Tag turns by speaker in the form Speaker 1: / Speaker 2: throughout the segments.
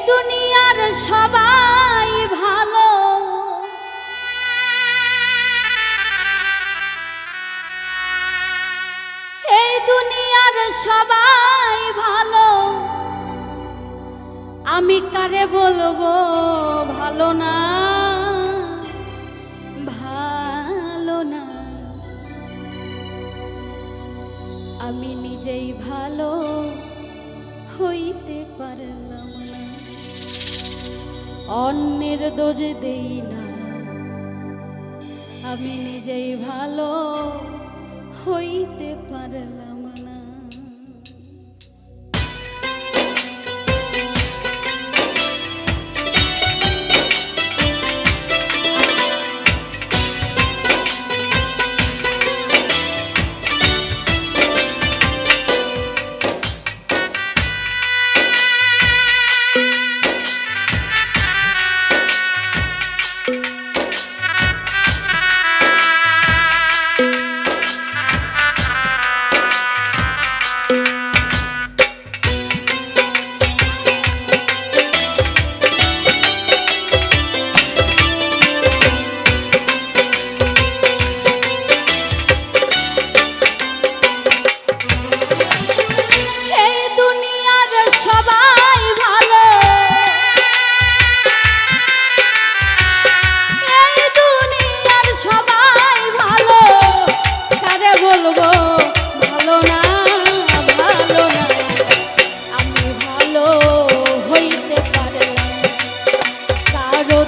Speaker 1: দুনিয়ার সবাই ভালো। এই দুনিয়ার সবাই ভালো। আমি কারে বলব ভালো না? ভালো না। আমি নিজেই ভালো হইতে পারলাম। অন্যের দোজে দেই না। আমি নিজেই ভালো হইতে পারলাম।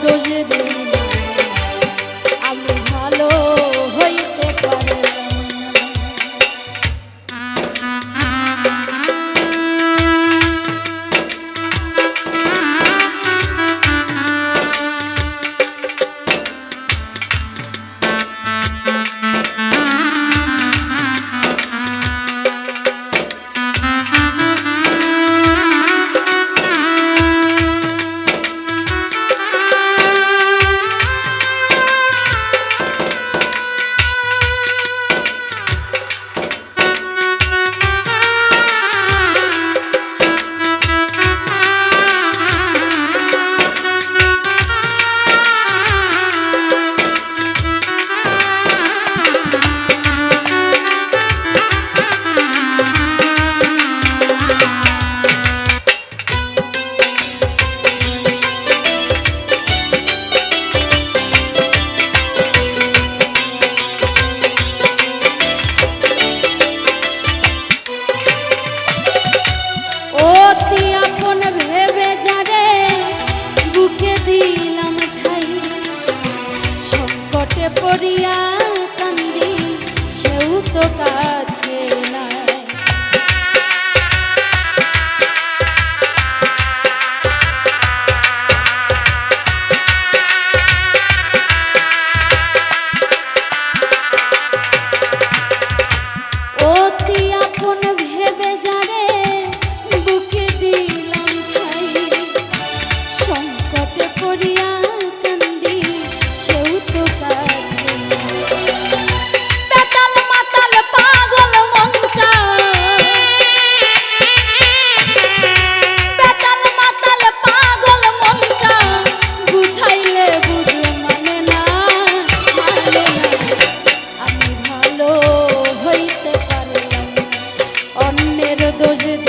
Speaker 1: কারও দোষ দিই অতি আপন ভেবে যারে বুকে দিলাম ঠাই। সংকটে পড়িয়া কান্দি সেও তো কাছে gözü